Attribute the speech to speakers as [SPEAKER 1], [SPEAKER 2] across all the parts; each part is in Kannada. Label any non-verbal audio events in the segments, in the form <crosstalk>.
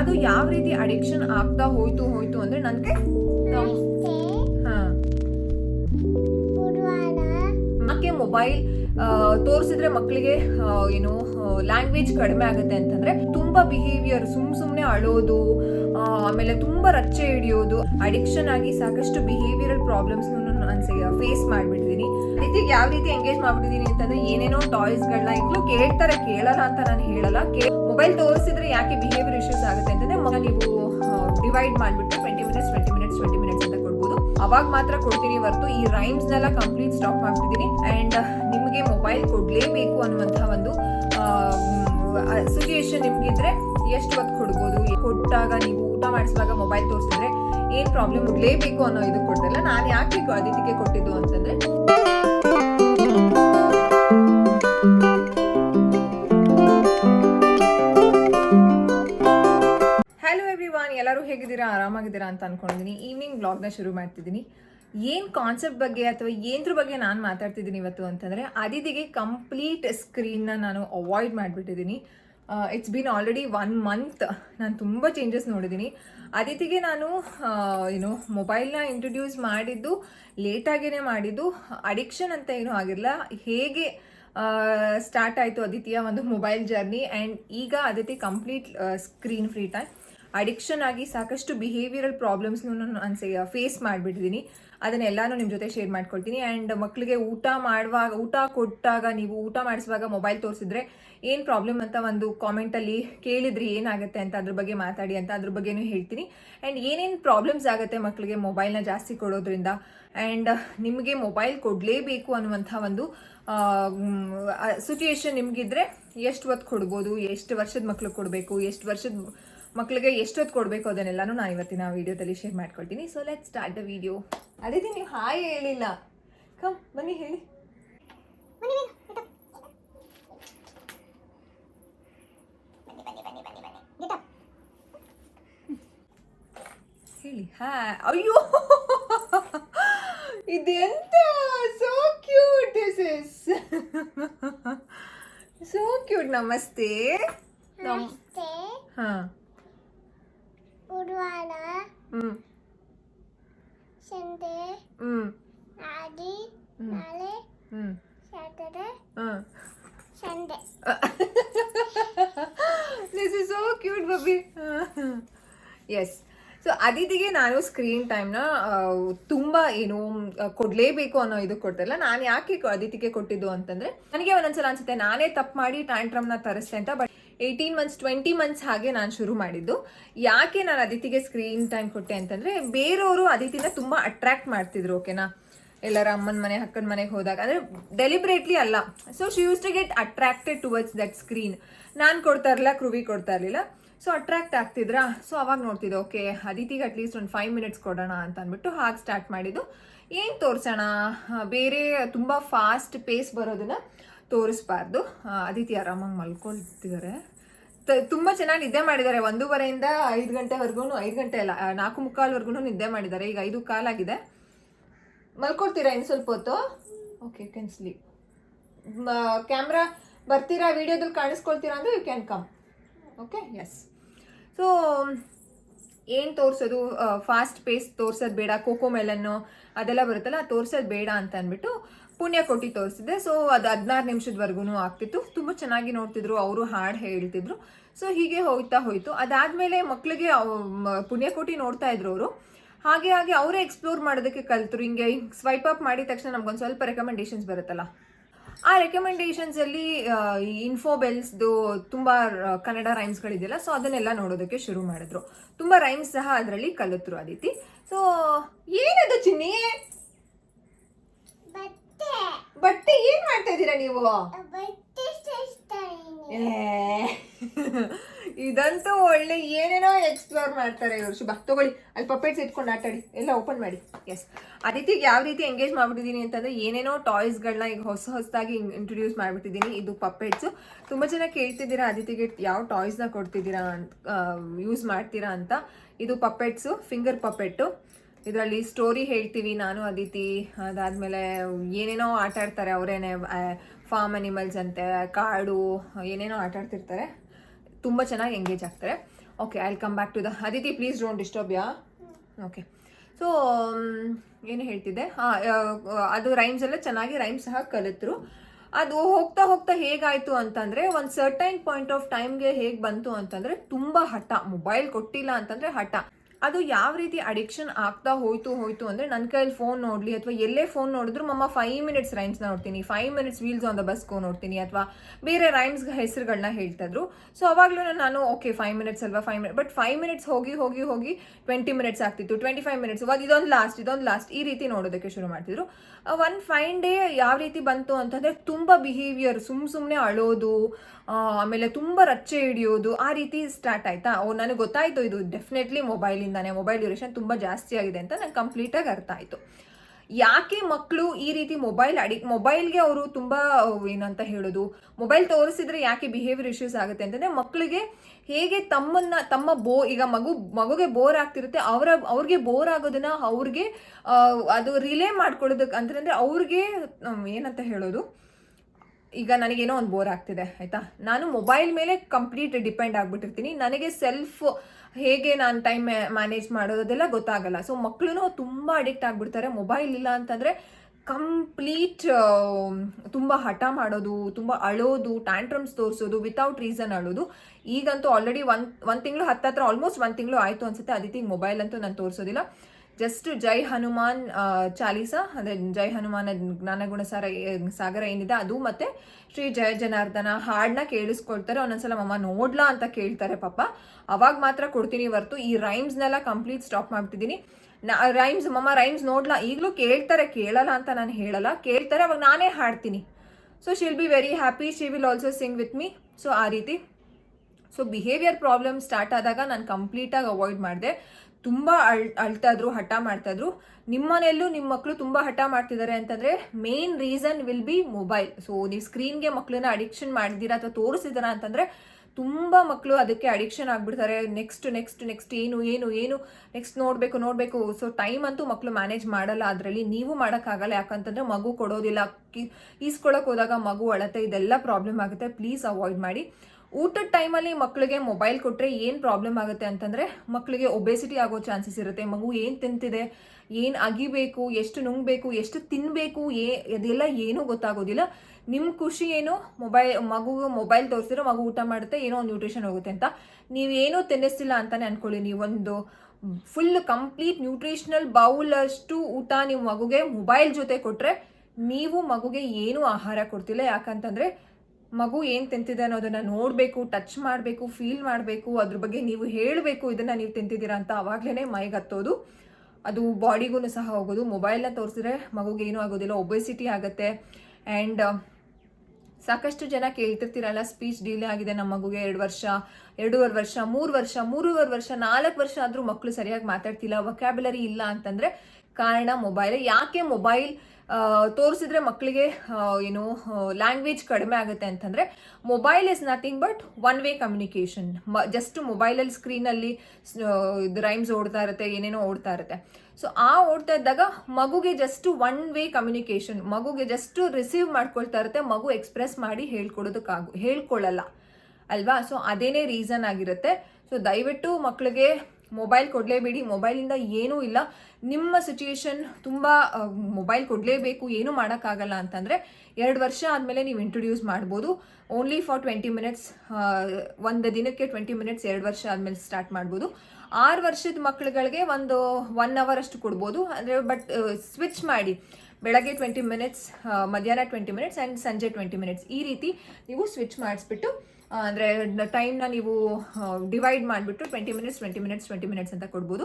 [SPEAKER 1] ಅದು ಯಾವ ರೀತಿ ಅಡಿಕ್ಷನ್ ಆಗ್ತಾ ಹೋಯ್ತು ಹೋಯ್ತು ಅಂದ್ರೆ ನನಗೆ ಹಾ. ಯಾಕೆ ಮೊಬೈಲ್ ತೋರಿಸಿದ್ರೆ ಮಕ್ಕಳಿಗೆ ಏನು ಲ್ಯಾಂಗ್ವೇಜ್ ಕಡಿಮೆ ಆಗುತ್ತೆ ಅಂತಂದ್ರೆ ತುಂಬಾ ಬಿಹೇವಿಯರ್ ಸುಮ್ ಸುಮ್ನೆ ಅಳೋದು ಆಮೇಲೆ ತುಂಬಾ ರಚ್ಚೆ ಹಿಡಿಯೋದು ಅಡಿಕ್ಷನ್ ಆಗಿ ಸಾಕಷ್ಟು ಬಿಹೇವಿಯರಲ್ ಪ್ರಾಬ್ಲಮ್ಸ್ ನಾನು ಫೇಸ್ ಮಾಡ್ಬಿಟ್ಟಿದೀನಿ. ರೀತಿ ಯಾವ ರೀತಿ ಎಂಗೇಜ್ ಮಾಡ್ಬಿಟ್ಟಿದೀನಿ ಅಂತಂದ್ರೆ ಏನೇನೋ ಟಾಯ್ಸ್ ಗಳನ್ನ ಈಗಲೂ ಕೇಳ್ತಾರೆ ಕೇಳಲ್ಲ ಅಂತ ನಾನು ಹೇಳಲ್ಲ ಮೊಬೈಲ್ ತೋರಿಸಿದ್ರೆ ಯಾಕೆ ಬಿಹೇವಿಯರ್ ಇಶ್ಯೂಸ್ ಆಗುತ್ತೆ ಅಂತಂದ್ರೆ ಮೊಬೈಲ್ ನೀವು ಡಿವೈಡ್ ಮಾಡ್ಬಿಟ್ಟು twenty minutes twenty minutes twenty minutes ಅಂತ ಕೊಡ್ಬೋದು. ಅವಾಗ ಮಾತ್ರ ಕೊಡ್ತೀನಿ ಹೊರತು ಈ ರೈಮ್ಸ್ ನೆಲ್ಲ ಕಂಪ್ಲೀಟ್ ಸ್ಟಾಪ್ ಮಾಡ್ಬಿಟ್ಟಿದ್ದೀನಿ ಅಂಡ್ ನಿಮಗೆ ಮೊಬೈಲ್ ಕೊಡ್ಲೇಬೇಕು ಅನ್ನುವಂಥ ಒಂದು ಸಿಚುಯೇಷನ್ ನಿಮಗಿದ್ರೆ ಎಷ್ಟು ಹೊತ್ತು ಕೊಡ್ಬೋದು? ಕೊಟ್ಟಾಗ ನೀವು ಊಟ ಮಾಡಿಸುವಾಗ ಮೊಬೈಲ್ ತೋರಿಸಿದ್ರೆ ಏನ್ ಪ್ರಾಬ್ಲಮ್ ಕೊಡ್ಲೇಬೇಕು ಅನ್ನೋ ಇದು ಕೊಟ್ಟಿಲ್ಲ ನಾನು ಯಾಕೆ ಅದಿತಿಗೆ ಕೊಟ್ಟಿದ್ದು ಅಂತಂದ್ರೆ ಹೇಗಿದ್ದೀರಾ? ಆರಾಮಾಗಿದ್ದೀರಾ ಅಂತ ಅನ್ಕೊಂಡಿದ್ದೀನಿ. ಈವ್ನಿಂಗ್ ಬ್ಲಾಗ್ನ ಶುರು ಮಾಡ್ತಿದ್ದೀನಿ. ಏನು ಕಾನ್ಸೆಪ್ಟ್ ಬಗ್ಗೆ ಅಥವಾ ಏನ್ರ ಬಗ್ಗೆ ನಾನು ಮಾತಾಡ್ತಿದ್ದೀನಿ ಇವತ್ತು ಅಂತಂದರೆ, ಅದಿದಿಗೆ ಕಂಪ್ಲೀಟ್ ಸ್ಕ್ರೀನ್ನ ನಾನು avoid ಮಾಡಿಬಿಟ್ಟಿದ್ದೀನಿ. It's been already one month ನಾನು ತುಂಬ ಚೇಂಜಸ್ ನೋಡಿದ್ದೀನಿ. ಅದಿತಿಗೆ ನಾನು ಏನು ಮೊಬೈಲ್ನ ಇಂಟ್ರೊಡ್ಯೂಸ್ ಮಾಡಿದ್ದು ಲೇಟಾಗೇ ಮಾಡಿದ್ದು ಅಡಿಕ್ಷನ್ ಅಂತ ಏನೂ ಆಗಿರಲ್ಲ ಹೇಗೆ ಸ್ಟಾರ್ಟ್ ಆಯಿತು ಅದಿತಿಯ ಒಂದು ಮೊಬೈಲ್ ಜರ್ನಿ ಆ್ಯಂಡ್ ಈಗ Aditi complete screen free time addiction ಆಗಿ ಸಾಕಷ್ಟು ಬಿಹೇವಿಯರಲ್ ಪ್ರಾಬ್ಲಮ್ಸ್ನು ನಾನು ಫೇಸ್ ಮಾಡಿಬಿಟ್ಟಿದ್ದೀನಿ ಅದನ್ನೆಲ್ಲಾನು ನಿಮ್ಮ ಜೊತೆ ಶೇರ್ ಮಾಡ್ಕೊಳ್ತೀನಿ. ಆ್ಯಂಡ್ ಮಕ್ಕಳಿಗೆ ಊಟ ಮಾಡುವಾಗ, ಊಟ ಕೊಟ್ಟಾಗ ನೀವು ಊಟ ಮಾಡಿಸುವಾಗ ಮೊಬೈಲ್ ತೋರಿಸಿದ್ರೆ ಏನು ಪ್ರಾಬ್ಲಮ್ ಅಂತ ಒಂದು ಕಾಮೆಂಟಲ್ಲಿ ಕೇಳಿದ್ರಿ ಏನಾಗುತ್ತೆ ಅಂತ ಅದ್ರ ಬಗ್ಗೆ ಮಾತಾಡಿ ಅಂತ ಅದ್ರ ಬಗ್ಗೆನೂ ಹೇಳ್ತೀನಿ. ಆ್ಯಂಡ್ ಏನೇನು ಪ್ರಾಬ್ಲಮ್ಸ್ ಆಗುತ್ತೆ ಮಕ್ಕಳಿಗೆ ಮೊಬೈಲ್ನ ಜಾಸ್ತಿ ಕೊಡೋದ್ರಿಂದ? ಆ್ಯಂಡ್ ನಿಮಗೆ ಮೊಬೈಲ್ ಕೊಡಲೇಬೇಕು ಅನ್ನುವಂಥ ಒಂದು ಸಿಚುಯೇಷನ್ ನಿಮಗಿದ್ರೆ ಎಷ್ಟು ಹೊತ್ತು ಕೊಡ್ಬೋದು? ಎಷ್ಟು ವರ್ಷದ ಮಕ್ಳಿಗೆ ಕೊಡಬೇಕು? ಎಷ್ಟು ವರ್ಷದ ಮಕ್ಕಳಿಗೆ ಎಷ್ಟೊತ್ತು ಕೊಡಬೇಕು ಅದನ್ನೆಲ್ಲಾನು ನಾನು ಇವತ್ತಿನ ವೀಡಿಯೋದಲ್ಲಿ ಶೇರ್ ಮಾಡ್ಕೊಳ್ತೀನಿ. So let start the video ಅದೇ ನೀವು ಹಾಯ್ ಹೇಳಿಲ್ಲ. ಕಮ್ ಬನ್ನಿ ಹೇಳಿ. ಹೇಳಿ ಹಾ ಅಯ್ಯೋ! ಇದೆಂತ? So cute this is so cute ನಮಸ್ತೆ. ನಮಸ್ತೆ. ಹಾ
[SPEAKER 2] ಉಡುವಾಡ
[SPEAKER 1] ಹ್ಮ್
[SPEAKER 2] ಸಂಡೆ
[SPEAKER 1] ಹ್ಮ್
[SPEAKER 2] ಆದಿ
[SPEAKER 1] ಹ್ಮ್.
[SPEAKER 2] ನಾಳೆ
[SPEAKER 1] ಹ್ಮ್
[SPEAKER 2] Saturday
[SPEAKER 1] hmm
[SPEAKER 2] Sunday
[SPEAKER 1] this is so cute ಬಬ್ಬಿ yes so ಅದಿತಿಗೆ ನಾನು ಸ್ಕ್ರೀನ್ ಟೈಮ್ನ ತುಂಬ ಏನು ಕೊಡಲೇಬೇಕು ಅನ್ನೋ ಇದು ಕೊಡ್ತಿಲ್ಲ. ನಾನು ಯಾಕೆ ಅದಿತಿಗೆ ಕೊಟ್ಟಿದ್ದು ಅಂತಂದ್ರೆ, ನನಗೆ ಒಂದೊಂದ್ಸಲ ಅನ್ಸುತ್ತೆ, ನಾನೇ ತಪ್ಪು ಮಾಡಿ ಟ್ಯಾಂಟ್ರಮ್ನ ತರಿಸ್ತೆ ಅಂತ but eighteen months twenty months ಹಾಗೆ ನಾನು ಶುರು ಮಾಡಿದ್ದು. ಯಾಕೆ ನಾನು ಅದಿತಿಗೆ ಸ್ಕ್ರೀನ್ ಟೈಮ್ ಕೊಟ್ಟೆ ಅಂತಂದ್ರೆ ಬೇರೆಯವರು ಅದಿತಿನ ತುಂಬ ಅಟ್ರಾಕ್ಟ್ ಮಾಡ್ತಿದ್ರು ಓಕೆನಾ ಎಲ್ಲರ ಅಮ್ಮನ ಮನೆ, ಅಕ್ಕನ ಮನೆಗೆ ಹೋದಾಗ. ಅಂದರೆ ಡೆಲಿಬ್ರೇಟ್ಲಿ ಅಲ್ಲ. So she use to get attracted towards that screen ನಾನು ಕೊಡ್ತಾ ಇರಲಿಲ್ಲ, ಕೃವಿ ಕೊಡ್ತಾ ಇರಲಿಲ್ಲ. So attract ಆಗ್ತಿದ್ರಾ? ಸೊ ಅವಾಗ ನೋಡ್ತಿದ್ದೆ ಓಕೆ ಅದಿತಿಗೆ ಅಟ್ಲೀಸ್ಟ್ ಒಂದು ಫೈವ್ ಮಿನಿಟ್ಸ್ ಕೊಡೋಣ ಅಂತ ಅಂದ್ಬಿಟ್ಟು ಹಾಗೆ ಸ್ಟಾರ್ಟ್ ಮಾಡಿದ್ದು. ಏನು ತೋರಿಸೋಣ? ಬೇರೆ ತುಂಬ ಫಾಸ್ಟ್ ಪೇಸ್ ಬರೋದನ್ನ ತೋರಿಸ್ಬಾರ್ದು. ಅದಿತಿ ಆರಾಮಾಗಿ ಮಲ್ಕೊಳ್ತಿದ್ದಾರೆ ತುಂಬಾ ಚೆನ್ನಾಗಿ ನಿದ್ದೆ ಮಾಡಿದ್ದಾರೆ ಒಂದೂವರೆಯಿಂದ ಐದು ಗಂಟೆವರೆಗೂ ಐದು ಗಂಟೆ ಅಲ್ಲ ನಾಲ್ಕು ಮುಕ್ಕಾಲ್ವರೆಗೂ ನಿದ್ದೆ ಮಾಡಿದ್ದಾರೆ ಈಗ ಐದು ಕಾಲಾಗಿದೆ. ಮಲ್ಕೊಳ್ತೀರಾ ಇನ್ನು ಸ್ವಲ್ಪ ಹೊತ್ತು? ಓಕೆ ಕ್ಯಾನ್ ಸ್ಲೀಪ್ ಕ್ಯಾಮ್ರಾ ಬರ್ತೀರಾ ವಿಡಿಯೋದಲ್ಲಿ ಕಾಣಿಸ್ಕೊಳ್ತೀರಾ ಅಂದರೆ you can come okay yes so ಏನು ತೋರಿಸೋದು? ಫಾಸ್ಟ್ ಪೇಸ್ ತೋರಿಸೋದು ಬೇಡ. ಕೋಕೋ ಮೆಲನ್ನು ಅದೆಲ್ಲ ಬರುತ್ತಲ್ಲ ತೋರಿಸೋದು ಬೇಡ ಅಂತ ಅಂದ್ಬಿಟ್ಟು ಪುಣ್ಯ ಕೊಟ್ಟು ತೋರಿಸಿದೆ. ಸೊ ಅದು ಹದಿನಾರು ನಿಮಿಷದವರೆಗೂ ಆಗ್ತಿತ್ತು. ತುಂಬ ಚೆನ್ನಾಗಿ ನೋಡ್ತಿದ್ರು. ಅವರು ಹಾಡು ಹೇಳ್ತಿದ್ರು. ಸೊ ಹೀಗೆ ಹೋಗ್ತಾ ಹೋಯಿತು. ಅದಾದಮೇಲೆ ಮಕ್ಕಳಿಗೆ ಪುಣ್ಯಕೋಟಿ ನೋಡ್ತಾ ಇದ್ರು ಅವರು. ಹಾಗೆ ಹಾಗೆ ಅವರೇ ಎಕ್ಸ್ಪ್ಲೋರ್ ಮಾಡೋದಕ್ಕೆ ಕಲಿತರು. ಹಿಂಗೆ ಸ್ವೈಪ್ ಅಪ್ ಮಾಡಿದ ತಕ್ಷಣ ನಮ್ಗೊಂದು ಸ್ವಲ್ಪ ರೆಕಮೆಂಡೇಶನ್ಸ್ ಬರುತ್ತಲ್ಲ. ಆ ರೆಕಮೆಂಡೇಶನ್ಸ್ ಅಲ್ಲಿ ಇನ್ಫೋಬೆಲ್ಸ್ದು ತುಂಬಾ ಕನ್ನಡ ರೈಮ್ಸ್ಗಳಿದೆಯಲ್ಲ ಸೊ ಅದನ್ನೆಲ್ಲ ನೋಡೋದಕ್ಕೆ ಶುರು ಮಾಡಿದ್ರು. ತುಂಬಾ ರೈಮ್ಸ್ ಸಹ ಅದರಲ್ಲಿ ಕಲಿತರು ಅದಿತಿ ಸೊ ಏನದು ಚಿನ್ನಿ?
[SPEAKER 2] ಬಟ್ಟೆ.
[SPEAKER 1] ಏನು ಮಾಡ್ತಾ ಇದ್ದೀರಾ ನೀವು? ಇದಂತೂ ಒಳ್ಳೆ ಏನೇನೋ ಎಕ್ಸ್ಪ್ಲೋರ್ ಮಾಡ್ತಾರೆ ಇವರು. ಶುಭ ತಗೊಳ್ಳಿ. ಅಲ್ಲಿ ಪಪ್ಪೆಟ್ಸ್ ಇಟ್ಕೊಂಡು ಆಟಾಡಿ. ಎಲ್ಲ ಓಪನ್ ಮಾಡಿ. ಎಸ್ ಅದಿತಿಗೆ ಯಾವ ರೀತಿ ಎಂಗೇಜ್ ಮಾಡ್ಬಿಟ್ಟಿದ್ದೀನಿ ಅಂತಂದ್ರೆ ಏನೇನೋ ಟಾಯ್ಸ್ಗಳನ್ನ ಈಗ ಹೊಸ ಹೊಸದಾಗಿ ಇಂಟ್ರೊಡ್ಯೂಸ್ ಮಾಡ್ಬಿಟ್ಟಿದ್ದೀನಿ. ಇದು ಪಪ್ಪೆಟ್ಸ್ ತುಂಬ ಜನ ಕೇಳ್ತಿದ್ದೀರಾ ಅದಿತಿಗೆ ಯಾವ ಟಾಯ್ಸ್ನ ಕೊಡ್ತಿದ್ದೀರಾ ಯೂಸ್ ಮಾಡ್ತೀರಾ ಅಂತ. ಇದು ಪಪೆಟ್ಸು ಫಿಂಗರ್ ಪಪೆಟ್ಟು ಇದರಲ್ಲಿ ಸ್ಟೋರಿ ಹೇಳ್ತೀವಿ ನಾನು ಅದಿತಿ ಅದಾದಮೇಲೆ ಏನೇನೋ ಆಟಾಡ್ತಾರೆ ಅವರೇನೆ ಫಾರ್ಮ್ ಅನಿಮಲ್ಸ್ ಅಂತೆ, ಕಾಡು, ಏನೇನೋ ಆಟ ಆಡ್ತಿರ್ತಾರೆ ತುಂಬ ಚೆನ್ನಾಗಿ ಎಂಗೇಜ್ ಆಗ್ತಾರೆ. Okay I come back to the Aditi please don't disturb yeah okay so ಏನು ಹೇಳ್ತಿದ್ದೆ? ಹಾಂ ಅದು ರೈಮ್ಸ್ ಎಲ್ಲ ಚೆನ್ನಾಗಿ ರೈಮ್ಸ್ ಸಹ ಕಲಿತರು. ಅದು ಹೋಗ್ತಾ ಹೋಗ್ತಾ ಹೇಗಾಯಿತು ಅಂತಂದ್ರೆ, ಒಂದು ಸರ್ಟೈನ್ ಪಾಯಿಂಟ್ ಆಫ್ ಟೈಮ್ಗೆ ಹೇಗೆ ಬಂತು ಅಂತಂದ್ರೆ, ತುಂಬಾ ಹಠ. ಮೊಬೈಲ್ ಕೊಟ್ಟಿಲ್ಲ ಅಂತಂದ್ರೆ ಹಠ. ಅದು ಯಾವ ರೀತಿ ಅಡಿಕ್ಷನ್ ಆಗ್ತಾ ಹೋಯ್ತು ಹೋಯ್ತು ಅಂದ್ರೆ ನನ್ನ ಕೈಯಲ್ಲಿ ಫೋನ್ ನೋಡಲಿ ಅಥವಾ ಎಲ್ಲೇ ಫೋನ್ ನೋಡಿದ್ರು ಮಮ್ಮ ಫೈವ್ ಮಿನಿಟ್ಸ್ ರೈಮ್ಸ್ನ ನೋಡ್ತೀನಿ five minutes wheels on the Bosco ನೋಡ್ತೀನಿ ಅಥವಾ ಬೇರೆ ರೈಮ್ಸ್ ಹೆಸರುಗಳನ್ನ ಹೇಳ್ತಾ ಇದ್ರು. ಸೊ ಅವಾಗಲೂ ನಾನು ಓಕೆ ಫೈವ್ ಮಿನಿಟ್ಸ್ ಅಲ್ವಾ five minute but five minutes ಹೋಗಿ ಹೋಗಿ ಹೋಗಿ ಟ್ವೆಂಟಿ ಮಿನಿಟ್ಸ್ ಆಗ್ತಿತ್ತು ಟ್ವೆಂಟಿ ಫೈವ್ ಮಿನಿಟ್ಸ್ ಅದು ಇದೊಂದು ಲಾಸ್ಟ್ ಇದೊಂದು ಲಾಸ್ಟ್ ಈ ರೀತಿ ನೋಡೋದಕ್ಕೆ ಶುರು ಮಾಡ್ತಿದ್ರು. ಒನ್ ಫೈನ್ ಡೇ ಯಾವ ರೀತಿ ಬಂತು ಅಂತಂದ್ರೆ ತುಂಬಾ ಬಿಹೇವಿಯರ್ ಸುಮ್ ಸುಮ್ಮನೆ ಅಳೋದು ಆಮೇಲೆ ತುಂಬಾ ರಚ್ಚೆ ಹಿಡಿಯೋದು, ಆ ರೀತಿ ಸ್ಟಾರ್ಟ್ ಆಯ್ತಾ? ಓ, ನನಗೆ ಗೊತ್ತಾಯ್ತು ಇದು ಡೆಫಿನೆಟ್ಲಿ ಮೊಬೈಲಿಂದಾನೆ ಮೊಬೈಲ್ ಡ್ಯೂರೇಷನ್ ತುಂಬಾ ಜಾಸ್ತಿ ಆಗಿದೆ ಅಂತ ನಂಗೆ ಕಂಪ್ಲೀಟಾಗಿ ಅರ್ಥ ಆಯ್ತು. ಯಾಕೆ ಮಕ್ಕಳು ಈ ರೀತಿ ಮೊಬೈಲ್ ಅಡಿ ಮೊಬೈಲ್ಗೆ ಅವರು ತುಂಬಾ ಏನಂತ ಹೇಳೋದು? ಮೊಬೈಲ್ ತೋರಿಸಿದ್ರೆ ಯಾಕೆ ಬಿಹೇವಿಯರ್ ಇಶ್ಯೂಸ್ ಆಗುತ್ತೆ ಅಂತಂದ್ರೆ ಮಕ್ಕಳಿಗೆ ಹೇಗೆ ತಮ್ಮನ್ನ, ತಮ್ಮ ಬೋ, ಈಗ ಮಗು, ಮಗುಗೆ ಬೋರ್ ಆಗ್ತಿರುತ್ತೆ, ಅವರ, ಅವ್ರಿಗೆ ಬೋರ್ ಆಗೋದನ್ನ ಅವ್ರಿಗೆ ಅದು ರಿಲೇ ಮಾಡ್ಕೊಳ್ಳೋದಕ್ಕೆ ಅಂತಂದ್ರೆ ಅವ್ರಿಗೆ ಏನಂತ ಹೇಳೋದು? ಈಗ ನನಗೇನೋ ಒಂದು ಬೋರ್ ಆಗ್ತಿದೆ, ಆಯಿತಾ? ನಾನು ಮೊಬೈಲ್ ಮೇಲೆ ಕಂಪ್ಲೀಟ್ ಡಿಪೆಂಡ್ ಆಗಿಬಿಟ್ಟಿರ್ತೀನಿ. ನನಗೆ ಸೆಲ್ಫ್ ಹೇಗೆ ನಾನು ಟೈಮ್ ಮ್ಯಾನೇಜ್ ಮಾಡೋದೆಲ್ಲ ಗೊತ್ತಾಗಲ್ಲ. ಸೊ ಮಕ್ಕಳು ತುಂಬ ಅಡಿಕ್ಟ್ ಆಗಿಬಿಡ್ತಾರೆ. ಮೊಬೈಲ್ ಇಲ್ಲ ಅಂತಂದರೆ ಕಂಪ್ಲೀಟ್ ತುಂಬ ಹಠ ಮಾಡೋದು, ತುಂಬ ಅಳೋದು ಟ್ಯಾಂಟ್ರಮ್ಸ್ ತೋರಿಸೋದು ವಿತೌಟ್ ರೀಸನ್ ಅಳೋದು. ಈಗಂತೂ ಆಲ್ರೆಡಿ ಒನ್ ಒಂದು ತಿಂಗಳು ಹತ್ತತ್ರ ಆಲ್ಮೋಸ್ಟ್ ಒಂದು ತಿಂಗಳು ಆಯಿತು ಅನ್ಸುತ್ತೆ. ಅದಕ್ಕೆ ಮೊಬೈಲ್ ಅಂತೂ ನಾನು ತೋರಿಸೋದಿಲ್ಲ. ಜಸ್ಟ್ ಜೈ ಹನುಮಾನ್ ಚಾಲೀಸ, ಅಂದರೆ ಜೈ ಹನುಮಾನ ಜ್ಞಾನಗುಣ ಸಾರ ಸಾಗರ ಏನಿದೆ ಅದು ಮತ್ತೆ ಶ್ರೀ ಜಯ ಜನಾರ್ದನ ಹಾಡನ್ನ ಕೇಳಿಸ್ಕೊಳ್ತಾರೆ. ಒಂದೊಂದ್ಸಲ ಮಮ್ಮ ನೋಡ್ಲಾ ಅಂತ ಕೇಳ್ತಾರೆ ಪಾಪ. ಅವಾಗ ಮಾತ್ರ ಕೊಡ್ತೀನಿ ಹೊರ್ತು. ಈ ರೈಮ್ಸ್ನೆಲ್ಲ ಕಂಪ್ಲೀಟ್ ಸ್ಟಾಪ್ ಮಾಡ್ತಿದ್ದೀನಿ. ನಾ, ರೈಮ್ಸ್, ಮಮ್ಮ ರೈಮ್ಸ್ ನೋಡ್ಲಾ. ಈಗಲೂ ಕೇಳ್ತಾರೆ, ಕೇಳಲ್ಲ ಅಂತ ನಾನು ಹೇಳಲ್ಲ. ಕೇಳ್ತಾರೆ, ಅವಾಗ ನಾನೇ ಹಾಡ್ತೀನಿ. So she'll be very happy she will also sing with me so ಆ ರೀತಿ. ಸೊ ಬಿಹೇವಿಯರ್ ಪ್ರಾಬ್ಲಮ್ ಸ್ಟಾರ್ಟ್ ಆದಾಗ ನಾನು ಕಂಪ್ಲೀಟಾಗಿ ಅವಾಯ್ಡ್ ಮಾಡಿದೆ. ತುಂಬ ಅಳ್ ಅಳ್ತಾ ಇದ್ರು ಹಠ ಮಾಡ್ತಾ ಇದ್ರು ನಿಮ್ಮ ಮನೆಯಲ್ಲೂ ನಿಮ್ಮ ಮಕ್ಕಳು ತುಂಬ ಹಠ ಮಾಡ್ತಿದ್ದಾರೆ ಅಂತಂದರೆ main reason will be mobile so ನೀವು ಸ್ಕ್ರೀನ್ಗೆ ಮಕ್ಕಳನ್ನ ಅಡಿಕ್ಷನ್ ಮಾಡಿದ್ದೀರಾ ಅಥವಾ ತೋರಿಸಿದ್ದೀರಾ ಅಂತಂದರೆ ತುಂಬ ಮಕ್ಕಳು ಅದಕ್ಕೆ ಅಡಿಕ್ಷನ್ ಆಗ್ಬಿಡ್ತಾರೆ. ನೆಕ್ಸ್ಟ್ ನೆಕ್ಸ್ಟ್ ನೆಕ್ಸ್ಟ್ ಏನು ಏನು ಏನು ನೆಕ್ಸ್ಟ್ ನೋಡಬೇಕು ನೋಡಬೇಕು. ಸೊ ಟೈಮ್ ಅಂತೂ ಮಕ್ಕಳು ಮ್ಯಾನೇಜ್ ಮಾಡಲ್ಲ. ಅದರಲ್ಲಿ ನೀವು ಮಾಡೋಕ್ಕಾಗಲ್ಲ. ಯಾಕಂತಂದ್ರೆ ಮಗು ಕೊಡೋದಿಲ್ಲ. ಈಸ್ಕೊಳಕ್ಕೆ ಹೋದಾಗ ಮಗು ಅಳತೆ ಇದೆಲ್ಲ ಪ್ರಾಬ್ಲಮ್ ಆಗುತ್ತೆ. ಪ್ಲೀಸ್ ಅವಾಯ್ಡ್ ಮಾಡಿ. ಊಟದ ಟೈಮಲ್ಲಿ ಮಕ್ಕಳಿಗೆ ಮೊಬೈಲ್ ಕೊಟ್ಟರೆ ಏನು ಪ್ರಾಬ್ಲಮ್ ಆಗುತ್ತೆ ಅಂತಂದರೆ ಮಕ್ಕಳಿಗೆ ಒಬೆಸಿಟಿ ಆಗೋ ಚಾನ್ಸಸ್ ಇರುತ್ತೆ. ಮಗು ಏನು ತಿಂತಿದೆ, ಏನು ಅಗಿಬೇಕು, ಎಷ್ಟು ನುಂಗಬೇಕು, ಎಷ್ಟು ತಿನ್ನಬೇಕು ಏ, ಅದೆಲ್ಲ ಏನೂ ಗೊತ್ತಾಗೋದಿಲ್ಲ. ನಿಮ್ಮ ಖುಷಿ ಏನು? ಮೊಬೈಲ್ ಮಗು ಮೊಬೈಲ್ ತೋರಿಸಿದ್ರೆ ಮಗು ಊಟ ಮಾಡುತ್ತೆ, ಏನೋ ನ್ಯೂಟ್ರಿಷನ್ ಹೋಗುತ್ತೆ ಅಂತ. ನೀವೇನೂ ತಿನ್ನಿಸ್ತಿಲ್ಲ ಅಂತಾನೆ ಅನ್ಕೊಳ್ಳಿ. ನೀವೊಂದು ಫುಲ್ ಕಂಪ್ಲೀಟ್ ನ್ಯೂಟ್ರಿಷನಲ್ ಬೌಲ್ ಅಷ್ಟು ಊಟ ನೀವು ಮಗುಗೆ ಮೊಬೈಲ್ ಜೊತೆ ಕೊಟ್ಟರೆ ನೀವು ಮಗುಗೆ ಏನೂ ಆಹಾರ ಕೊಡ್ತಿಲ್ಲ. ಯಾಕಂತಂದರೆ ಮಗು ಏನು ತಿಂತಿದೆ ಅನ್ನೋದನ್ನ ನೋಡಬೇಕು ಟಚ್ ಮಾಡಬೇಕು ಫೀಲ್ ಮಾಡಬೇಕು, ಅದ್ರ ಬಗ್ಗೆ ನೀವು ಹೇಳಬೇಕು, ಇದನ್ನ ನೀವು ತಿಂತಿದ್ದೀರಾ ಅಂತ ಆವಾಗಲೇ ಮೈಗೆ ಹತ್ತೋದು. ಅದು ಬಾಡಿಗೂ ಸಹ ಹೋಗೋದು. ಮೊಬೈಲ್ನ ತೋರಿಸಿದ್ರೆ ಮಗುಗೆ ಏನೂ ಆಗೋದಿಲ್ಲ ಒಬೆಸಿಟಿ ಆಗುತ್ತೆ. ಆ್ಯಂಡ್ ಸಾಕಷ್ಟು ಜನ ಕೇಳ್ತಿರ್ತೀರಲ್ಲ ಸ್ಪೀಚ್ ಡಿಲೇ ಆಗಿದೆ ನಮ್ಮ ಮಗುಗೆ ಎರಡು ವರ್ಷ, ಎರಡೂವರೆ ವರ್ಷ, ಮೂರು ವರ್ಷ, ಮೂರುವರೆ ವರ್ಷ, ನಾಲ್ಕು ವರ್ಷ ಆದರೂ ಮಕ್ಕಳು ಸರಿಯಾಗಿ ಮಾತಾಡ್ತಿಲ್ಲ ವೊಕ್ಯಾಬುಲರಿ ಇಲ್ಲ ಅಂತಂದರೆ ಕಾರಣ ಮೊಬೈಲ್ ಯಾಕೆ ಮೊಬೈಲ್ ತೋರಿಸಿದ್ರೆ ಮಕ್ಕಳಿಗೆ ಏನು ಲ್ಯಾಂಗ್ವೇಜ್ ಕಡಿಮೆ ಆಗುತ್ತೆ ಅಂತಂದರೆ mobile is nothing but one way communication ಮ ಜಸ್ಟ್ ಮೊಬೈಲಲ್ಲಿ ಸ್ಕ್ರೀನಲ್ಲಿ ಇದು ರೈಮ್ಸ್ ಓಡ್ತಾ ಇರುತ್ತೆ, ಏನೇನೋ ಓಡ್ತಾ ಇರುತ್ತೆ. ಸೊ ಆ ಓಡ್ತಾ ಇದ್ದಾಗ ಮಗುಗೆ ಜಸ್ಟ್ ಒನ್ ವೇ ಕಮ್ಯುನಿಕೇಷನ್ ಮಗುಗೆ ಜಸ್ಟ್ ರಿಸೀವ್ ಮಾಡ್ಕೊಳ್ತಾ ಇರುತ್ತೆ, ಮಗು ಎಕ್ಸ್ಪ್ರೆಸ್ ಮಾಡಿ ಹೇಳ್ಕೊಡೋದಕ್ಕಾಗು ಹೇಳ್ಕೊಳ್ಳಲ್ಲ ಅಲ್ವಾ? ಸೊ ಅದೇನೇ ರೀಸನ್ ಆಗಿರುತ್ತೆ. ಸೊ ದಯವಿಟ್ಟು ಮಕ್ಕಳಿಗೆ ಮೊಬೈಲ್ ಕೊಡಲೇಬೇಡಿ ಮೊಬೈಲಿಂದ ಏನೂ ಇಲ್ಲ. ನಿಮ್ಮ ಸಿಚುಯೇಷನ್ ತುಂಬ ಮೊಬೈಲ್ ಕೊಡಲೇಬೇಕು, ಏನೂ ಮಾಡೋಕ್ಕಾಗಲ್ಲ ಅಂತಂದರೆ ಎರಡು ವರ್ಷ ಆದಮೇಲೆ ನೀವು ಇಂಟ್ರೊಡ್ಯೂಸ್ ಮಾಡ್ಬೋದು. ಓನ್ಲಿ ಫಾರ್ ಟ್ವೆಂಟಿ ಮಿನಿಟ್ಸ್ ಒಂದು ದಿನಕ್ಕೆ ಟ್ವೆಂಟಿ ಮಿನಿಟ್ಸ್ ಎರಡು ವರ್ಷ ಆದಮೇಲೆ ಸ್ಟಾರ್ಟ್ ಮಾಡ್ಬೋದು. ಆರು ವರ್ಷದ ಮಕ್ಕಳುಗಳಿಗೆ ಒಂದು ಒನ್ ಅವರ್ ಅಷ್ಟು ಕೊಡ್ಬೋದು. ಅಂದರೆ ಬಟ್ ಸ್ವಿಚ್ ಮಾಡಿ. ಬೆಳಗ್ಗೆ ಟ್ವೆಂಟಿ ಮಿನಿಟ್ಸ್ ಮಧ್ಯಾಹ್ನ ಟ್ವೆಂಟಿ ಮಿನಿಟ್ಸ್ ಆ್ಯಂಡ್ ಸಂಜೆ ಟ್ವೆಂಟಿ ಮಿನಿಟ್ಸ್ ಈ ರೀತಿ ನೀವು ಸ್ವಿಚ್ ಮಾಡಿಸ್ಬಿಟ್ಟು ಅಂದರೆ ಟೈಮ್ನ ನೀವು ಡಿವೈಡ್ ಮಾಡಿಬಿಟ್ಟು twenty minutes twenty minutes twenty minutes ಅಂತ ಕೊಡ್ಬೋದು.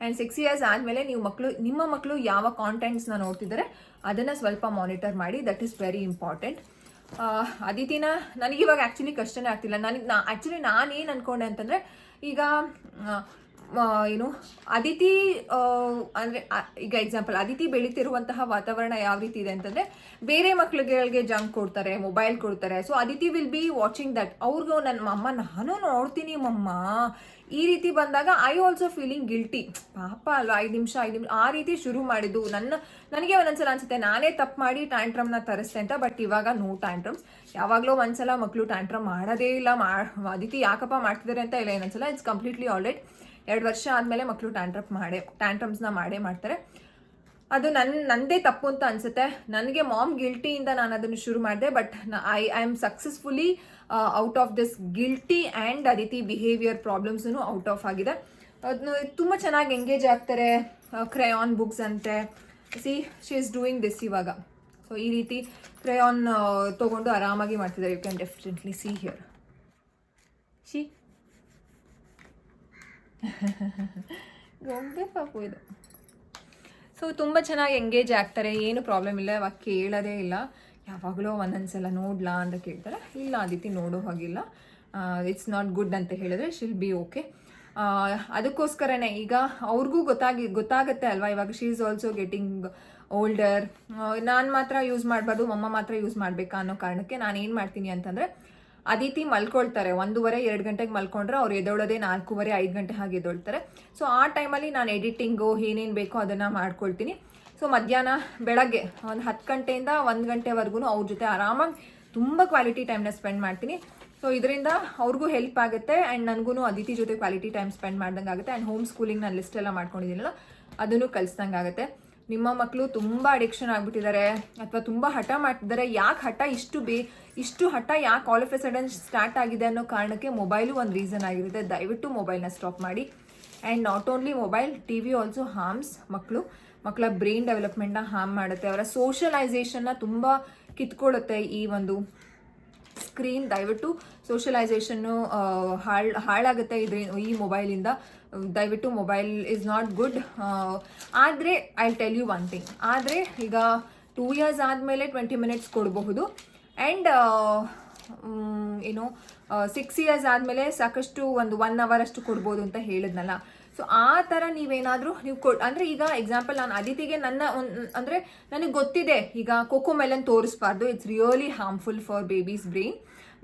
[SPEAKER 1] ಆ್ಯಂಡ್ ಸಿಕ್ಸ್ ಇಯರ್ಸ್ ಆದಮೇಲೆ ನೀವು ಮಕ್ಕಳು ನಿಮ್ಮ ಮಕ್ಕಳು ಯಾವ ಕಾಂಟೆಂಟ್ಸ್ನ ನೋಡ್ತಿದ್ದಾರೆ, ಅದನ್ನು ಸ್ವಲ್ಪ ಮಾನಿಟರ್ ಮಾಡಿ. ದಟ್ ಈಸ್ ವೆರಿ ಇಂಪಾರ್ಟೆಂಟ್ ಅದಿತಿನ ನನಗಿವಾಗ ಆ್ಯಕ್ಚುಲಿ ಕಷ್ಟನೇ ಆಗ್ತಿಲ್ಲ. ನನಗೆ ನಾ ಆ್ಯಕ್ಚುಲಿ ನಾನೇನು ಅಂದ್ಕೊಂಡೆ ಅಂತಂದರೆ, ಈಗ ಏನು, ಅದಿತಿ ಅಂದರೆ ಈಗ ಎಕ್ಸಾಂಪಲ್ ಅದಿತಿ ಬೆಳೀತಿರುವಂತಹ ವಾತಾವರಣ ಯಾವ ರೀತಿ ಇದೆ ಅಂತಂದ್ರೆ, ಬೇರೆ ಮಕ್ಳುಗಳಿಗೆ ಜಂಕ್ ಕೊಡ್ತಾರೆ ಮೊಬೈಲ್ ಕೊಡ್ತಾರೆ. So Aditi will be watching that ಅವ್ರಿಗೂ ನನ್ನ ಅಮ್ಮ, ನಾನು ನೋಡ್ತೀನಿ ಮಮ್ಮ. ಈ ರೀತಿ ಬಂದಾಗ ಐ ಆಲ್ಸೋ ಫೀಲಿಂಗ್ ಗಿಲ್ಟಿ ಪಾಪ ಅಲ್ವಾ, ಐದು ನಿಮಿಷ ಐದು ನಿಮಿಷ, ಆ ರೀತಿ ಶುರು ಮಾಡಿದ್ದು. ನನ್ನ, ನನಗೆ ಒಂದೊಂದ್ಸಲ ಅನ್ಸುತ್ತೆ, ನಾನೇ ತಪ್ಪು ಮಾಡಿ ಟ್ಯಾಂಟ್ರಮ್ನ ತರಿಸ್ತೆ ಅಂತ ಬಟ್ ಇವಾಗ ನೋ ಟ್ಯಾಂಟ್ರಮ್ಸ್ ಯಾವಾಗಲೂ ಒಂದ್ಸಲ ಮಕ್ಕಳು ಟ್ಯಾಂಟ್ರಮ್ ಮಾಡೋದೇ ಇಲ್ಲ, ಮಾ, ಅದಿತಿ ಯಾಕಪ್ಪ ಮಾಡ್ತಿದ್ದಾರೆ ಅಂತ ಇಲ್ಲ ಏನೊಂದ್ಸಲ ಇಟ್ಸ್ ಕಂಪ್ಲೀಟ್ಲಿ ಆಲ್ರೆಡಿ ಎರಡು ವರ್ಷ ಆದಮೇಲೆ ಮಕ್ಕಳು ಟ್ಯಾಂಟ್ರಪ್ ಮಾಡೇ ಟ್ಯಾಂಟ್ರಮ್ಸ್ನ ಮಾಡೇ ಮಾಡ್ತಾರೆ. ಅದು ನನ್ನ ನಂದೇ ತಪ್ಪು ಅಂತ ಅನ್ಸುತ್ತೆ. ನನಗೆ ಮಾಮ್ ಗಿಲ್ಟಿಯಿಂದ ನಾನು ಅದನ್ನು ಶುರು ಮಾಡಿದೆ but I I am successfully out of this guilty and Aditi behavior ಪ್ರಾಬ್ಲಮ್ಸೂ out of ಆಗಿದೆ. ತುಂಬ ಚೆನ್ನಾಗಿ ಎಂಗೇಜ್ ಆಗ್ತಾರೆ ಕ್ರಯಾನ್ ಬುಕ್ಸ್ ಅಂತೆ. See she is doing this ಇವಾಗ. ಸೊ ಈ ರೀತಿ ಕ್ರಯಾನ್ ತೊಗೊಂಡು ಆರಾಮಾಗಿ ಮಾಡ್ತಿದ್ದಾರೆ. You can definitely see here she <laughs> ಗೊಂಬೆ ಪಾಪು ಇದು. ಸೊ ತುಂಬ ಚೆನ್ನಾಗಿ ಎಂಗೇಜ್ ಆಗ್ತಾರೆ. ಏನು ಪ್ರಾಬ್ಲಮ್ ಇಲ್ಲ. ಇವಾಗ ಕೇಳೋದೇ ಇಲ್ಲ. ಯಾವಾಗಲೂ ಒಂದೊಂದ್ಸಲ ನೋಡ್ಲಾ ಅಂತ ಕೇಳ್ತಾರೆ. ಇಲ್ಲ ಅದಿತಿ ನೋಡೋ ಹಾಗಿಲ್ಲ. ಇಟ್ಸ್ ನಾಟ್ ಗುಡ್ ಅಂತ ಹೇಳಿದ್ರೆ ಶಿಲ್ ಬಿ ಓಕೆ ಅದಕ್ಕೋಸ್ಕರನೇ ಈಗ ಅವ್ರಿಗೂ ಗೊತ್ತಾಗಿ, ಗೊತ್ತಾಗುತ್ತೆ ಅಲ್ವಾ? ಇವಾಗ she is also getting older ನಾನು ಮಾತ್ರ ಯೂಸ್ ಮಾಡಬಾರ್ದು, ಮಮ್ಮ ಮಾತ್ರ ಯೂಸ್ ಮಾಡಬೇಕಾ ಅನ್ನೋ ಕಾರಣಕ್ಕೆ ನಾನು ಏನು ಮಾಡ್ತೀನಿ ಅಂತಂದರೆ ಅದಿತಿ ಮಲ್ಕೊಳ್ತಾರೆ. ಒಂದೂವರೆ, ಎರಡು ಗಂಟೆಗೆ ಮಲ್ಕೊಂಡ್ರೆ ಅವ್ರು ಎದ್ದೊಳೋದೇ ನಾಲ್ಕೂವರೆ, ಐದು ಗಂಟೆ ಹಾಗೆ ಎದ್ದೊಳ್ತಾರೆ. ಸೊ ಆ ಟೈಮಲ್ಲಿ ನಾನು ಎಡಿಟಿಂಗು ಏನೇನು ಬೇಕೋ ಅದನ್ನು ಮಾಡ್ಕೊಳ್ತೀನಿ. ಸೊ ಮಧ್ಯಾಹ್ನ, ಬೆಳಗ್ಗೆ ಒಂದು ಹತ್ತು ಗಂಟೆಯಿಂದ ಒಂದು ಗಂಟೆವರೆಗೂ ಅವ್ರ ಜೊತೆ ಆರಾಮಾಗಿ ತುಂಬ ಕ್ವಾಲಿಟಿ ಟೈಮ್ನ ಸ್ಪೆಂಡ್ ಮಾಡ್ತೀನಿ. ಸೊ ಇದರಿಂದ ಅವ್ರಿಗೂ ಹೆಲ್ಪ್ ಆಗುತ್ತೆ ಆ್ಯಂಡ್ ನನಗೂ ಅದಿತಿ ಜೊತೆ ಕ್ವಾಲಿಟಿ ಟೈಮ್ ಸ್ಪೆಂಡ್ ಮಾಡ್ದಂಗೆ ಆಗುತ್ತೆ ಆ್ಯಂಡ್ ಹೋಮ್ ಸ್ಕೂಲಿಂಗ್ ನಾನು ಲಿಸ್ಟ್ ಎಲ್ಲ ಮಾಡ್ಕೊಂಡಿದ್ದೀನಲ್ಲ ಅದನ್ನು ಕಲಿಸ್ದಂಗೆ ಆಗುತ್ತೆ. ನಿಮ್ಮ ಮಕ್ಕಳು ತುಂಬ ಅಡಿಕ್ಷನ್ ಆಗಿಬಿಟ್ಟಿದ್ದಾರೆ, ಅಥವಾ ತುಂಬ ಹಠ ಮಾಡ್ತಿದ್ದಾರೆ. ಯಾಕೆ ಹಠ ಇಷ್ಟು ಬೇ ಇಷ್ಟು ಹಠ ಯಾಕೆ all of a sudden start ಆಗಿದೆ ಅನ್ನೋ ಕಾರಣಕ್ಕೆ ಮೊಬೈಲು ಒಂದು ರೀಸನ್ ಆಗಿರುತ್ತೆ. ದಯವಿಟ್ಟು ಮೊಬೈಲ್ನ ಸ್ಟಾಪ್ ಮಾಡಿ. And not only mobile T V also harms ಮಕ್ಕಳು ಮಕ್ಕಳ ಬ್ರೈನ್ ಡೆವಲಪ್ಮೆಂಟ್ನ ಹಾರ್ಮ್ ಮಾಡುತ್ತೆ. ಅವರ ಸೋಷಲೈಸೇಷನ್ನ ತುಂಬ ಕಿತ್ಕೊಳ್ಳುತ್ತೆ ಈ ಒಂದು ಸ್ಕ್ರೀನ್ ದಯವಿಟ್ಟು ಸೋಷಲೈಸೇಷನ್ನು ಹಾಳು, ಹಾಳಾಗುತ್ತೆ ಇದ್ರ, ಈ ಮೊಬೈಲಿಂದ ದಯವಿಟ್ಟು ಮೊಬೈಲ್ ಇಸ್ ನಾಟ್ ಗುಡ್ ಆದರೆ I tell you one thing ಆದರೆ, ಈಗ ಟೂ ಇಯರ್ಸ್ ಆದಮೇಲೆ ಟ್ವೆಂಟಿ ಮಿನಿಟ್ಸ್ ಕೊಡಬಹುದು. ಆ್ಯಂಡ್ ಏನು ಸಿಕ್ಸ್ ಇಯರ್ಸ್ ಆದಮೇಲೆ ಸಾಕಷ್ಟು ಒಂದು ಒನ್ ಅವರ್ ಅಷ್ಟು ಕೊಡ್ಬೋದು ಅಂತ ಹೇಳಿದ್ನಲ್ಲ. ಸೊ ಆ ಥರ ನೀವೇನಾದರೂ ನೀವು ಕೊ ಅಂದರೆ ಈಗ ಎಕ್ಸಾಂಪಲ್ ನಾನು ಅದಿತಿಗೆ ನನ್ನ ಒಂದು ಅಂದರೆ ನನಗೆ ಗೊತ್ತಿದೆ, ಈಗ Cocomelon ತೋರಿಸ್ಬಾರ್ದು. It's really harmful for babies brain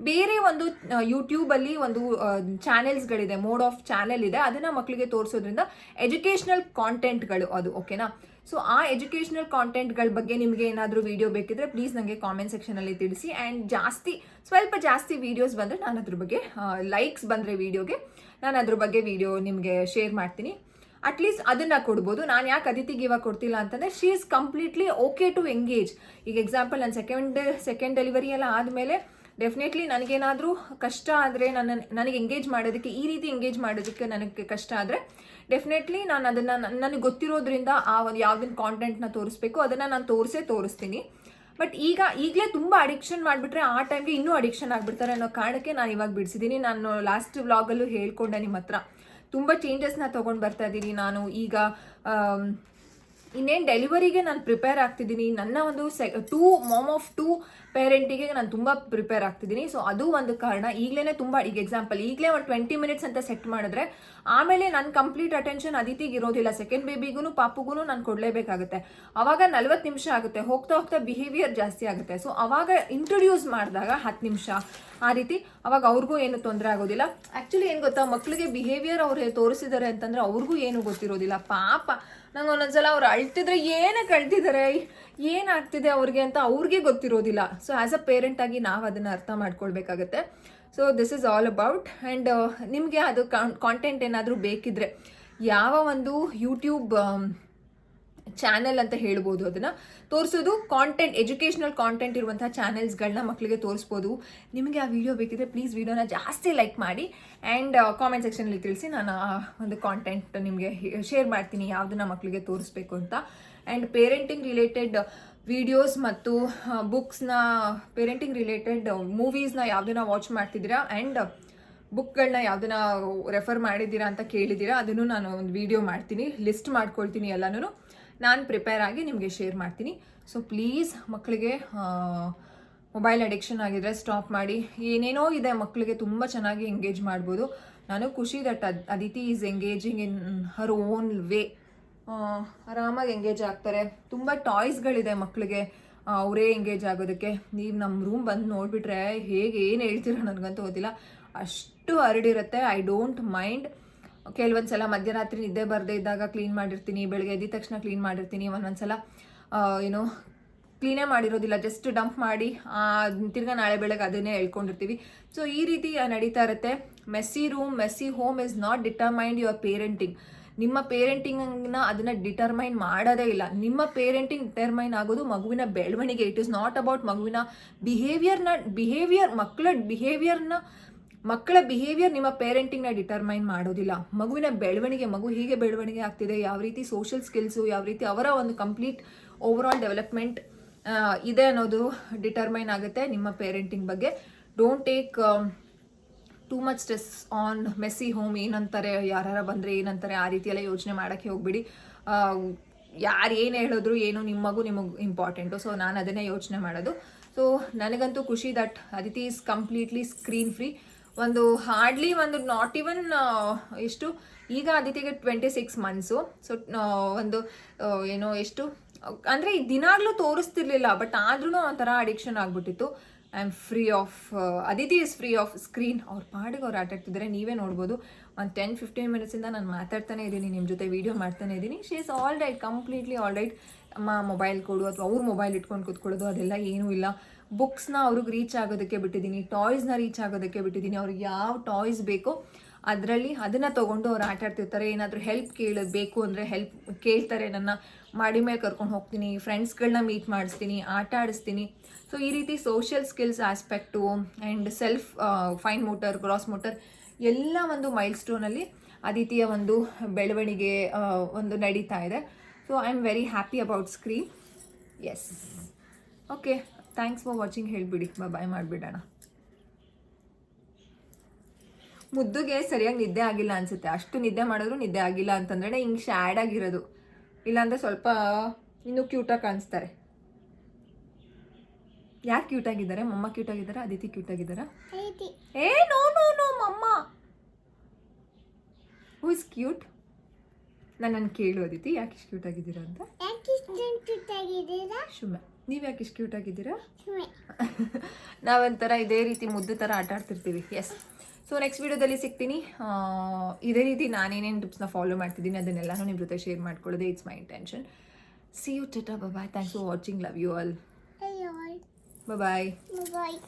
[SPEAKER 1] ಬೇರೆ ಒಂದು ಯೂಟ್ಯೂಬಲ್ಲಿ ಒಂದು ಚಾನೆಲ್ಸ್ಗಳಿದೆ ಮೋಡ್ ಆಫ್ ಚಾನೆಲ್ ಇದೆ. ಅದನ್ನು ಮಕ್ಕಳಿಗೆ ತೋರಿಸೋದ್ರಿಂದ ಎಜುಕೇಷ್ನಲ್ ಕಾಂಟೆಂಟ್ಗಳು ಅದು ಓಕೆನಾ ಸೊ ಆ ಎಜುಕೇಷನಲ್ ಕಾಂಟೆಂಟ್ಗಳ ಬಗ್ಗೆ ನಿಮಗೆ ಏನಾದರೂ ವಿಡಿಯೋ ಬೇಕಿದ್ರೆ ಪ್ಲೀಸ್ ನನಗೆ ಕಾಮೆಂಟ್ ಸೆಕ್ಷನಲ್ಲಿ ತಿಳಿಸಿ. ಆ್ಯಂಡ್ ಜಾಸ್ತಿ, ಸ್ವಲ್ಪ ಜಾಸ್ತಿ ವೀಡಿಯೋಸ್ ಬಂದರೆ ನಾನು ಅದ್ರ ಬಗ್ಗೆ ಲೈಕ್ಸ್ ಬಂದರೆ ವೀಡಿಯೋಗೆ ನಾನು ಅದ್ರ ಬಗ್ಗೆ ವಿಡಿಯೋ ನಿಮಗೆ ಶೇರ್ ಮಾಡ್ತೀನಿ. ಅಟ್ಲೀಸ್ಟ್ ಅದನ್ನ ಕೊಡ್ಬೋದು. ನಾನು ಯಾಕೆ ಅದಿತಿಗೆ ಇವಾಗ ಕೊಡ್ತಿಲ್ಲ ಅಂತಂದರೆ she is completely okay to engage ಈಗ ಎಕ್ಸಾಂಪಲ್ ನಾನು ಸೆಕೆಂಡ್ ಸೆಕೆಂಡ್ ಡೆಲಿವರಿ ಎಲ್ಲ ಆದಮೇಲೆ ಡೆಫಿನೆಟ್ಲಿ ನನಗೇನಾದರೂ ಕಷ್ಟ ಆದರೆ ನನ್ನ, ನನಗೆ ಎಂಗೇಜ್ ಮಾಡೋದಕ್ಕೆ, ಈ ರೀತಿ ಎಂಗೇಜ್ ಮಾಡೋದಕ್ಕೆ ನನಗೆ ಕಷ್ಟ ಆದರೆ ಡೆಫಿನೆಟ್ಲಿ ನಾನು ಅದನ್ನು, ನನಗೆ ಗೊತ್ತಿರೋದ್ರಿಂದ ಆ ಒಂದು ಯಾವ್ದಿನ ಕಾಂಟೆಂಟ್ನ ತೋರಿಸ್ಬೇಕು, ಅದನ್ನು ನಾನು ತೋರಿಸೇ ತೋರಿಸ್ತೀನಿ. ಬಟ್ ಈಗ, ಈಗಲೇ ತುಂಬ ಅಡಿಕ್ಷನ್ ಮಾಡಿಬಿಟ್ರೆ ಆ ಟೈಮ್ಗೆ ಇನ್ನೂ ಅಡಿಕ್ಷನ್ ಆಗಿಬಿಡ್ತಾರೆ ಅನ್ನೋ ಕಾರಣಕ್ಕೆ ನಾನು ಇವಾಗ ಬಿಡಿಸಿದ್ದೀನಿ ನಾನು ಲಾಸ್ಟ್ ವ್ಲಾಗಲ್ಲೂ ಹೇಳ್ಕೊಂಡೆ ನಿಮ್ಮ ಹತ್ರ ತುಂಬ ಚೇಂಜಸ್ನ ತೊಗೊಂಡು ಬರ್ತಾ ಇದ್ದೀನಿ ನಾನು. ಈಗ ಇನ್ನೇನು ಡೆಲಿವರಿಗೆ ನಾನು ಪ್ರಿಪೇರ್ ಆಗ್ತಿದ್ದೀನಿ ನನ್ನ ಒಂದು say two mom of two ಪೇರೆಂಟಿಗೆ ನಾನು ತುಂಬ ಪ್ರಿಪೇರ್ ಆಗ್ತಿದ್ದೀನಿ ಸೊ ಅದು ಒಂದು ಕಾರಣ. ಈಗಲೇ ತುಂಬ, ಈಗ ಎಕ್ಸಾಂಪಲ್ ಈಗಲೇ ಒಂದು ಟ್ವೆಂಟಿ ಮಿನಿಟ್ಸ್ ಅಂತ ಸೆಟ್ ಮಾಡಿದ್ರೆ, ಆಮೇಲೆ ನನ್ನ ಕಂಪ್ಲೀಟ್ ಅಟೆನ್ಷನ್ ಅದಿತಿಗೆ ಇರೋದಿಲ್ಲ. ಸೆಕೆಂಡ್ ಬೇಬಿಗೂ ಪಾಪುಗೂ ನಾನು ಕೊಡಲೇಬೇಕಾಗುತ್ತೆ. ಅವಾಗ ನಲ್ವತ್ತು ನಿಮಿಷ ಆಗುತ್ತೆ. ಹೋಗ್ತಾ ಹೋಗ್ತಾ ಬಿಹೇವಿಯರ್ ಜಾಸ್ತಿ ಆಗುತ್ತೆ. ಸೊ ಅವಾಗ ಇಂಟ್ರೊಡ್ಯೂಸ್ ಮಾಡಿದಾಗ ಹತ್ತು ನಿಮಿಷ. ಆ ರೀತಿ ಅವಾಗ ಅವ್ರಿಗೂ ಏನು ತೊಂದರೆ ಆಗೋದಿಲ್ಲ. ಆ್ಯಕ್ಚುಲಿ ಏನು ಗೊತ್ತಾ? ಮಕ್ಕಳಿಗೆ ಬಿಹೇವಿಯರ್ ಅವ್ರು ತೋರಿಸಿದ್ದಾರೆ ಅಂತಂದರೆ ಅವ್ರಿಗೂ ಏನು ಗೊತ್ತಿರೋದಿಲ್ಲ. ಪಾಪ. ನಂಗೆ ಒಂದೊಂದ್ಸಲ ಅವ್ರು ಅಳ್ತಿದ್ರೆ ಏನೇ ಅಳ್ತಿದ್ದಾರೆ ಏನಾಗ್ತಿದೆ ಅವ್ರಿಗೆ ಅಂತ ಅವ್ರಿಗೆ ಗೊತ್ತಿರೋದಿಲ್ಲ. ಸೊ ಆ್ಯಸ್ ಅ ಪೇರೆಂಟ್ ಆಗಿ ನಾವು ಅದನ್ನು ಅರ್ಥ ಮಾಡ್ಕೊಳ್ಬೇಕಾಗತ್ತೆ. So this is all about and ನಿಮಗೆ ಅದು ಕಾಂಟೆಂಟ್ ಏನಾದರೂ ಬೇಕಿದ್ರೆ, ಯಾವ ಒಂದು ಯೂಟ್ಯೂಬ್ ಚಾನೆಲ್ ಅಂತ ಹೇಳ್ಬೋದು ಅದನ್ನ. ತೋರಿಸೋದು ಕಾಂಟೆಂಟ್ ಎಜುಕೇಷನಲ್ ಕಾಂಟೆಂಟ್ ಇರುವಂತಹ ಚಾನೆಲ್ಸ್ಗಳನ್ನ ಮಕ್ಕಳಿಗೆ ತೋರಿಸ್ಬೋದು. ನಿಮಗೆ ಆ ವಿಡಿಯೋ ಬೇಕಿದ್ರೆ ಪ್ಲೀಸ್ ವಿಡಿಯೋನ ಜಾಸ್ತಿ ಲೈಕ್ ಮಾಡಿ ಆ್ಯಂಡ್ ಕಾಮೆಂಟ್ ಸೆಕ್ಷನಲ್ಲಿ ತಿಳಿಸಿ ನಾನು ಆ ಒಂದು ಕಾಂಟೆಂಟ್ ನಿಮಗೆ ಶೇರ್ ಮಾಡ್ತೀನಿ, ಯಾವುದನ್ನ ಮಕ್ಕಳಿಗೆ ತೋರಿಸ್ಬೇಕು ಅಂತ. ಆ್ಯಂಡ್ ಪೇರೆಂಟಿಂಗ್ ರಿಲೇಟೆಡ್ ವಿಡಿಯೋಸ್ ಮತ್ತು ಬುಕ್ಸ್ನ ಪೇರೆಂಟಿಂಗ್ ರಿಲೇಟೆಡ್ ಮೂವೀಸ್ನ ಯಾವುದನ್ನ ವಾಚ್ ಮಾಡ್ತಿದ್ದೀರಾ? ಆ್ಯಂಡ್ ಬುಕ್ಗಳನ್ನ ಯಾವುದನ್ನ ರೆಫರ್ ಮಾಡಿದ್ದೀರಾ ಅಂತ ಕೇಳಿದ್ದೀರಾ? ಅದನ್ನು ನಾನು ಒಂದು ವಿಡಿಯೋ ಮಾಡ್ತೀನಿ ಲಿಸ್ಟ್ ಮಾಡ್ಕೊಳ್ತೀನಿ ಎಲ್ಲನೂ ನಾನು ಪ್ರಿಪೇರ್ ಆಗಿ ನಿಮಗೆ ಶೇರ್ ಮಾಡ್ತೀನಿ. ಸೊ ಪ್ಲೀಸ್ ಮಕ್ಕಳಿಗೆ ಮೊಬೈಲ್ ಅಡಿಕ್ಷನ್ ಆಗಿದ್ರೆ ಸ್ಟಾಪ್ ಮಾಡಿ. ಏನೇನೋ ಇದೆ ಮಕ್ಕಳಿಗೆ ತುಂಬ ಚೆನ್ನಾಗಿ ಎಂಗೇಜ್ ಮಾಡ್ಬೋದು. ನಾನು ಖುಷಿ ದಟ್ ಅದ್, Aditi is engaging in her own way ಆರಾಮಾಗಿ ಎಂಗೇಜ್ ಆಗ್ತಾರೆ. ತುಂಬ ಟಾಯ್ಸ್ಗಳಿದೆ ಮಕ್ಕಳಿಗೆ ಅವರೇ ಎಂಗೇಜ್ ಆಗೋದಕ್ಕೆ. ನೀವು ನಮ್ಮ ರೂಮ್ ಬಂದು ನೋಡಿಬಿಟ್ರೆ ಹೇಗೆ ಏನು ಹೇಳ್ತೀರ ನನಗಂತೂ ಗೊತ್ತಿಲ್ಲ. ಅಷ್ಟು ಹರಡಿರುತ್ತೆ. ಐ ಡೋಂಟ್ ಮೈಂಡ್ ಕೆಲವೊಂದು ಸಲ ಮಧ್ಯರಾತ್ರಿ ನಿದ್ದೆ ಬರದೇ ಇದ್ದಾಗ ಕ್ಲೀನ್ ಮಾಡಿರ್ತೀನಿ, ಬೆಳಗ್ಗೆ ಎದ್ದ ತಕ್ಷಣ ಕ್ಲೀನ್ ಮಾಡಿರ್ತೀನಿ ಒಂದೊಂದು ಸಲ ಏನು ಕ್ಲೀನೇ ಮಾಡಿರೋದಿಲ್ಲ ಜಸ್ಟ್ ಡಂಪ್ ಮಾಡಿ ತಿರ್ಗಾ ನಾಳೆ ಬೆಳಗ್ಗೆ ಅದನ್ನೇ ಹೇಳ್ಕೊಂಡಿರ್ತೀವಿ. ಸೊ ಈ ರೀತಿ ನಡೀತಾ ಇರುತ್ತೆ. Messy room messy home is not determined your parenting ನಿಮ್ಮ ಪೇರೆಂಟಿಂಗ್ನ ಅದನ್ನ ಡಿಟರ್ಮೈನ್ ಮಾಡೋದೇ ಇಲ್ಲ. ನಿಮ್ಮ ಪೇರೆಂಟಿಂಗ್ ಡಿಟರ್ಮೈನ್ ಆಗೋದು ಮಗುವಿನ ಬೆಳವಣಿಗೆ. ಇಟ್ ಇಸ್ ನಾಟ್ ಅಬೌಟ್ ಮಗುವಿನ ಬಿಹೇವಿಯರ್ನ ಬಿಹೇವಿಯರ್ ಮಕ್ಕಳ ಬಿಹೇವಿಯರ್ನ ಮಕ್ಕಳ ಬಿಹೇವಿಯರ್ ನಿಮ್ಮ ಪೇರೆಂಟಿಂಗ್ನ ಡಿಟರ್ಮೈನ್ ಮಾಡೋದಿಲ್ಲ. ಮಗುವಿನ ಬೆಳವಣಿಗೆ, ಮಗು ಹೀಗೆ ಬೆಳವಣಿಗೆ ಆಗ್ತಿದೆ, ಯಾವ ರೀತಿ ಸೋಷಿಯಲ್ ಸ್ಕಿಲ್ಸು ಯಾವ ರೀತಿ ಅವರ ಒಂದು ಕಂಪ್ಲೀಟ್ ಓವರ್ ಆಲ್ ಡೆವಲಪ್ಮೆಂಟ್ ಇದೆ ಅನ್ನೋದು ಡಿಟರ್ಮೈನ್ ಆಗುತ್ತೆ ನಿಮ್ಮ ಪೇರೆಂಟಿಂಗ್ ಬಗ್ಗೆ. Don't take too much stress on messy home ಏನಂತಾರೆ ಯಾರು ಬಂದರೆ ಏನಂತಾರೆ, ಆ ರೀತಿಯೆಲ್ಲ ಯೋಚನೆ ಮಾಡೋಕ್ಕೆ ಹೋಗ್ಬಿಡಿ. ಯಾರು ಏನು ಹೇಳಿದ್ರು ಏನು ನಿಮ್ಮ ಮಗು ನಿಮಗೆ ಇಂಪಾರ್ಟೆಂಟು ಸೊ ನಾನು ಅದನ್ನೇ ಯೋಚನೆ ಮಾಡೋದು. ಸೊ ನನಗಂತೂ ಖುಷಿ that Aditi is completely screen free ಒಂದು ಹಾರ್ಡ್ಲಿ ಒಂದು ನಾಟ್ ಈವನ್ ಎಷ್ಟು, ಈಗ ಅದಿತಿಗೆ ಟ್ವೆಂಟಿ ಸಿಕ್ಸ್ ಮಂತ್ಸು ಸೊ ಒಂದು ಏನು ಎಷ್ಟು, ಅಂದರೆ ದಿನಾಗ್ಲೂ ತೋರಿಸ್ತಿರ್ಲಿಲ್ಲ ಬಟ್ ಆದ್ರೂ ಒಂಥರ ಅಡಿಕ್ಷನ್ ಆಗಿಬಿಟ್ಟಿತ್ತು. I am free of Aditi is free of screen ಅವ್ರ ಪಾಡಿಗೆ ಅವ್ರು ಆಟ ಆಡ್ತಿದ್ದಾರೆ ನೀವೇ ನೋಡ್ಬೋದು. ಒಂದು ಟೆನ್ ಫಿಫ್ಟೀನ್ ಮಿನಿಟ್ಸಿಂದ ನಾನು ಮಾತಾಡ್ತಾನೆ ಇದ್ದೀನಿ ನಿಮ್ಮ ಜೊತೆ ವೀಡಿಯೋ ಮಾಡ್ತಾನೆ ಇದ್ದೀನಿ. She is all right completely all right ಅಮ್ಮ ಮೊಬೈಲ್ ಕೊಡು, ಅಥವಾ ಅವ್ರ ಮೊಬೈಲ್ ಇಟ್ಕೊಂಡು ಕೂತ್ಕೊಳ್ಳೋದು, ಅದೆಲ್ಲ ಏನೂ ಇಲ್ಲ. ಬುಕ್ಸ್ನ ಅವ್ರಿಗೆ ರೀಚ್ ಆಗೋದಕ್ಕೆ ಬಿಟ್ಟಿದ್ದೀನಿ ಟಾಯ್ಸ್ನ ರೀಚ್ ಆಗೋದಕ್ಕೆ ಬಿಟ್ಟಿದ್ದೀನಿ ಅವ್ರಿಗೆ ಯಾವ ಟಾಯ್ಸ್ ಬೇಕೋ ಅದರಲ್ಲಿ ಅದನ್ನು ತೊಗೊಂಡು ಅವ್ರು ಆಟಾಡ್ತಿರ್ತಾರೆ ಏನಾದರೂ ಹೆಲ್ಪ್ ಕೇಳಬೇಕು ಅಂದರೆ ಹೆಲ್ಪ್ ಕೇಳ್ತಾರೆ ನನ್ನ, ಮಾಡಿ ಮೇಲೆ ಕರ್ಕೊಂಡು ಹೋಗ್ತೀನಿ ಫ್ರೆಂಡ್ಸ್ಗಳನ್ನ ಮೀಟ್ ಮಾಡಿಸ್ತೀನಿ, ಆಟ ಆಡಿಸ್ತೀನಿ. ಸೊ ಈ ರೀತಿ social skills aspect and self fine motor cross motor ಎಲ್ಲ ಒಂದು ಮೈಲ್ ಸ್ಟೋನಲ್ಲಿ ಅದಿತಿಯ ಒಂದು ಬೆಳವಣಿಗೆ ಒಂದು ನಡೀತಾ ಇದೆ. So I am very happy about screen yes okay thanks for watching ಹೇಳಿಬಿಡಿ. Bye ಮಾಡಿಬಿಡೋಣ. ಮುದ್ದುಗೆ ಸರಿಯಾಗಿ ನಿದ್ದೆ ಆಗಿಲ್ಲ ಅನ್ಸುತ್ತೆ. ಅಷ್ಟು ನಿದ್ದೆ ಮಾಡಿದ್ರು ನಿದ್ದೆ ಆಗಿಲ್ಲ ಅಂತಂದ್ರೆ ಹಿಂಗೆ ಶ್ಯಾಡ್ ಆಗಿರೋದು. ಇಲ್ಲಾಂದ್ರೆ ಸ್ವಲ್ಪ ಇನ್ನೂ ಕ್ಯೂಟಾಗಿ ಕಾಣಿಸ್ತಾರೆ. ಯಾರು ಕ್ಯೂಟ್ ಆಗಿದ್ದಾರೆ? ಮಮ್ಮ ಕ್ಯೂಟ್ ಆಗಿದ್ದಾರಾ? ಅದಿತಿ ಕ್ಯೂಟ್ ಆಗಿದ್ದಾರಾ? ಏ ನೋ ನೋ ನೋ ಮಮ್ಮ. ಹೂ ಇಸ್ ಕ್ಯೂಟ್ ನಾನು ನನ್ನ ಕೇಳು ಅದಿತಿ. ಯಾಕೆ ಇಷ್ಟು ಕ್ಯೂಟ್ ಆಗಿದ್ದೀರಾ ಅಂತ? ಶುಭ ನೀವು ಯಾಕೆ ಇಷ್ಟು ಕ್ಯೂಟ್ ಆಗಿದ್ದೀರಾ? ನಾವೊಂಥರ ಇದೇ ರೀತಿ ಮುದ್ದು ಥರ ಆಟ ಆಡ್ತಿರ್ತೀವಿ. ಎಸ್ ಸೊ ನೆಕ್ಸ್ಟ್ ವಿಡಿಯೋದಲ್ಲಿ ಸಿಗ್ತೀನಿ. ಇದೇ ರೀತಿ ನಾನೇನೇನು ಟಿಪ್ಸ್ನ ಫಾಲೋ ಮಾಡ್ತಿದ್ದೀನಿ ಅದನ್ನೆಲ್ಲನೂ ನಿಮ್ಮ ಜೊತೆ share ಮಾಡ್ಕೊಳ್ಳೋದೇ it's my intention see you ta-ta bye thanks for watching love you all bye
[SPEAKER 2] bye